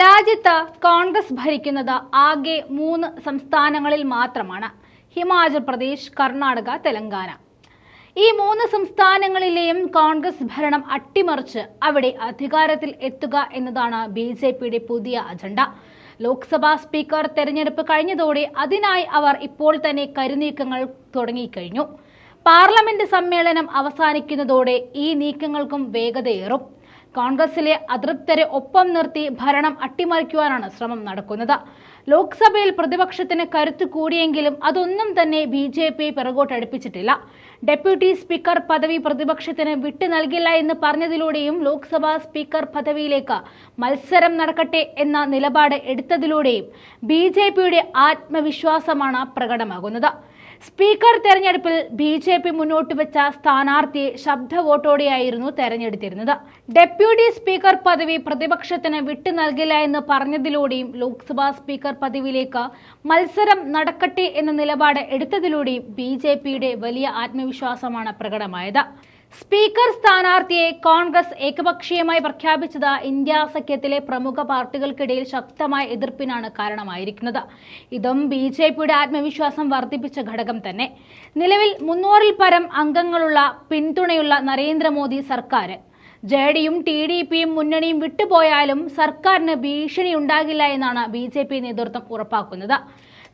രാജ്യത്ത് കോൺഗ്രസ് ഭരിക്കുന്നത് ആകെ മൂന്ന് സംസ്ഥാനങ്ങളിൽ മാത്രമാണ്. ഹിമാചൽ പ്രദേശ് കർണാടക തെലങ്കാന. ഈ മൂന്ന് സംസ്ഥാനങ്ങളിലെയും കോൺഗ്രസ് ഭരണം അട്ടിമറിച്ച് അവിടെ അധികാരത്തിൽ എത്തുക എന്നതാണ് ബി ജെ പിയുടെ പുതിയ അജണ്ട. ലോക്സഭാ സ്പീക്കർ തെരഞ്ഞെടുപ്പ് കഴിഞ്ഞതോടെ അതിനായി അവർ ഇപ്പോൾ തന്നെ കരുനീക്കങ്ങൾ തുടങ്ങിക്കഴിഞ്ഞു. പാർലമെന്റ് സമ്മേളനം അവസാനിക്കുന്നതോടെ ഈ നീക്കങ്ങൾക്കും വേഗതയേറും. കോൺഗ്രസിലെ അതൃപ്തരെ ഒപ്പം നിർത്തി ഭരണം അട്ടിമറിക്കുവാനാണ് ശ്രമം നടക്കുന്നത്. ലോക്സഭയിൽ പ്രതിപക്ഷത്തിന് കരുത്ത് കൂടിയെങ്കിലും അതൊന്നും തന്നെ ബി ജെ പി പിറകോട്ടടുപ്പിച്ചിട്ടില്ല. ഡെപ്യൂട്ടി സ്പീക്കർ പദവി പ്രതിപക്ഷത്തിന് വിട്ടു നൽകില്ല എന്ന് പറഞ്ഞതിലൂടെയും ലോക്സഭാ സ്പീക്കർ പദവിയിലേക്ക് മത്സരം നടക്കട്ടെ എന്ന നിലപാട് എടുത്തതിലൂടെയും ബി ജെ പിയുടെ ആത്മവിശ്വാസമാണ് പ്രകടമാകുന്നത്. സ്പീക്കർ തെരഞ്ഞെടുപ്പിൽ ബി ജെ പി മുന്നോട്ട് വെച്ച സ്ഥാനാർത്ഥിയെ ശബ്ദ വോട്ടോടെയായിരുന്നു തെരഞ്ഞെടുത്തിരുന്നത്. ഡെപ്യൂട്ടി സ്പീക്കർ പദവി പ്രതിപക്ഷത്തിന് വിട്ടു നൽകില്ല എന്ന് പറഞ്ഞതിലൂടെയും ലോക്സഭാ സ്പീക്കർ പദവിയിലേക്ക് മത്സരം നടക്കട്ടെ എന്ന നിലപാട് എടുത്തതിലൂടെയും ബി വലിയ ആത്മവിശ്വാസമാണ് പ്രകടമായത്. സ്പീക്കർ സ്ഥാനാർത്ഥിയെ കോൺഗ്രസ് ഏകപക്ഷീയമായി പ്രഖ്യാപിച്ചത് ഇന്ത്യ സഖ്യത്തിലെ പ്രമുഖ പാർട്ടികൾക്കിടയിൽ ശക്തമായ എതിർപ്പിനാണ് കാരണമായിരിക്കുന്നത്. ഇതും ബി ജെ പിയുടെ ആത്മവിശ്വാസം വർദ്ധിപ്പിച്ച ഘടകം തന്നെ. നിലവിൽ മുന്നൂറിൽ പരം അംഗങ്ങളുള്ള പിന്തുണയുള്ള നരേന്ദ്രമോദി സർക്കാർ. ജെ ഡിയും ടി ഡി പിയും മുന്നണിയും വിട്ടുപോയാലും സർക്കാരിന് ഭീഷണി ഉണ്ടാകില്ല എന്നാണ് ബി ജെ പി നേതൃത്വം ഉറപ്പാക്കുന്നത്.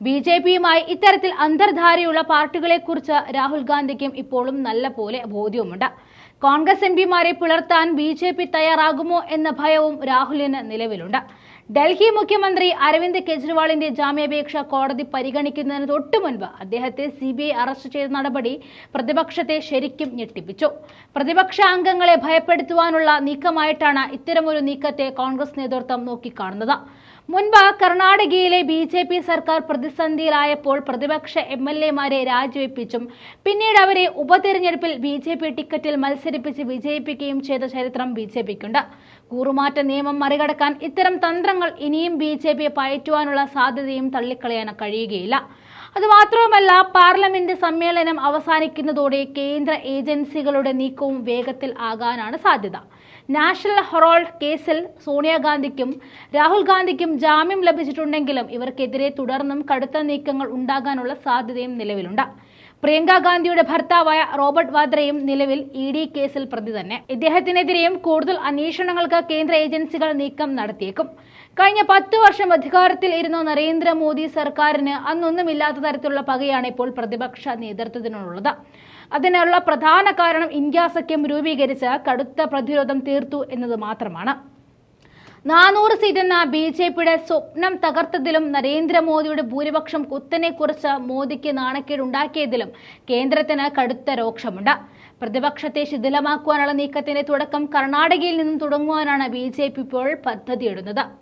ബി ജെ പിയുമായി ഇത്തരത്തിൽ അന്തർധാരയുള്ള പാർട്ടികളെക്കുറിച്ച് രാഹുൽ ഗാന്ധിക്കും ഇപ്പോഴും നല്ല പോലെ ബോധ്യവുമുണ്ട്. കോൺഗ്രസ് എം പിമാരെ പിളർത്താൻ ബി ജെ പി തയ്യാറാകുമോ എന്ന ഭയവും രാഹുലിന് നിലവിലുണ്ട്. ഡൽഹി മുഖ്യമന്ത്രി അരവിന്ദ് കെജ്രിവാളിന്റെ ജാമ്യാപേക്ഷ കോടതി പരിഗണിക്കുന്നതിന് തൊട്ടു മുൻപ് അദ്ദേഹത്തെ സി ബി ഐ അറസ്റ്റ് ചെയ്ത നടപടി പ്രതിപക്ഷത്തെ ശരിക്കും ഞെട്ടിപ്പിച്ചു. പ്രതിപക്ഷ അംഗങ്ങളെ ഭയപ്പെടുത്തുവാനുള്ള നീക്കമായിട്ടാണ് ഇത്തരമൊരു നീക്കത്തെ കോൺഗ്രസ് നേതൃത്വം നോക്കിക്കാണുന്നത്. മുൻപ് കർണാടകയിലെ ബി ജെ പി സർക്കാർ പ്രതിസന്ധിയിലായപ്പോൾ പ്രതിപക്ഷ എം എൽ എമാരെ രാജിവെപ്പിച്ചും പിന്നീട് അവരെ ഉപതെരഞ്ഞെടുപ്പിൽ ബി ജെ പി ടിക്കറ്റിൽ മത്സരിപ്പിച്ച് വിജയിപ്പിക്കുകയും ചെയ്ത ചരിത്രം ബി ജെ പിക്കുണ്ട്. കൂറുമാറ്റ നിയമം മറികടക്കാൻ ഇത്തരം തന്ത്രങ്ങൾ ഇനിയും ബി ജെ പിയെ പയറ്റുവാനുള്ള സാധ്യതയും തള്ളിക്കളയാൻ കഴിയുകയില്ല. അതുമാത്രവുമല്ല പാർലമെന്റ് സമ്മേളനം അവസാനിക്കുന്നതോടെ കേന്ദ്ര ഏജൻസികളുടെ നീക്കവും വേഗത്തിൽ ആകാനാണ് സാധ്യത. നാഷണൽ ഹെറോൾഡ് കേസിൽ സോണിയാഗാന്ധിക്കും രാഹുൽ ഗാന്ധിക്കും ജാമ്യം ലഭിച്ചിട്ടുണ്ടെങ്കിലും ഇവർക്കെതിരെ തുടർന്നും കടുത്ത നീക്കങ്ങൾ ഉണ്ടാകാനുള്ള സാധ്യതയും നിലവിലുണ്ട്. പ്രിയങ്ക ഗാന്ധിയുടെ ഭർത്താവായ റോബർട്ട് വാദ്രയും നിലവിൽ ഇ ഡി കേസിൽ പ്രതി തന്നെ. ഇദ്ദേഹത്തിനെതിരെയും കൂടുതൽ അന്വേഷണങ്ങൾക്ക് കേന്ദ്ര ഏജൻസികൾ നീക്കം നടത്തിയേക്കും. കഴിഞ്ഞ പത്ത് വർഷം അധികാരത്തിൽ ഇരുന്ന നരേന്ദ്രമോദി സർക്കാരിന് അന്നൊന്നുമില്ലാത്ത തരത്തിലുള്ള പകയാണ് ഇപ്പോൾ പ്രതിപക്ഷ നേതൃത്വത്തിനുള്ളത്. അതിനുള്ള പ്രധാന കാരണം ഇന്ത്യ സഖ്യം രൂപീകരിച്ച് കടുത്ത പ്രതിരോധം തീർത്തു എന്നത് മാത്രമാണ്. നാനൂറ് സീറ്റെന്ന ബി ജെ പിയുടെ സ്വപ്നം തകർത്തതിലും നരേന്ദ്രമോദിയുടെ ഭൂരിപക്ഷം കുത്തനെ കുറിച്ച് മോദിക്ക് നാണക്കേടുണ്ടാക്കിയതിലും കേന്ദ്രത്തിന് കടുത്ത രോക്ഷമുണ്ട്. പ്രതിപക്ഷത്തെ ശിഥിലമാക്കുവാനുള്ള നീക്കത്തിന്റെ തുടക്കം കർണാടകയിൽ നിന്നും തുടങ്ങുവാനാണ് ബി ജെ പി ഇപ്പോൾ പദ്ധതിയിടുന്നത്.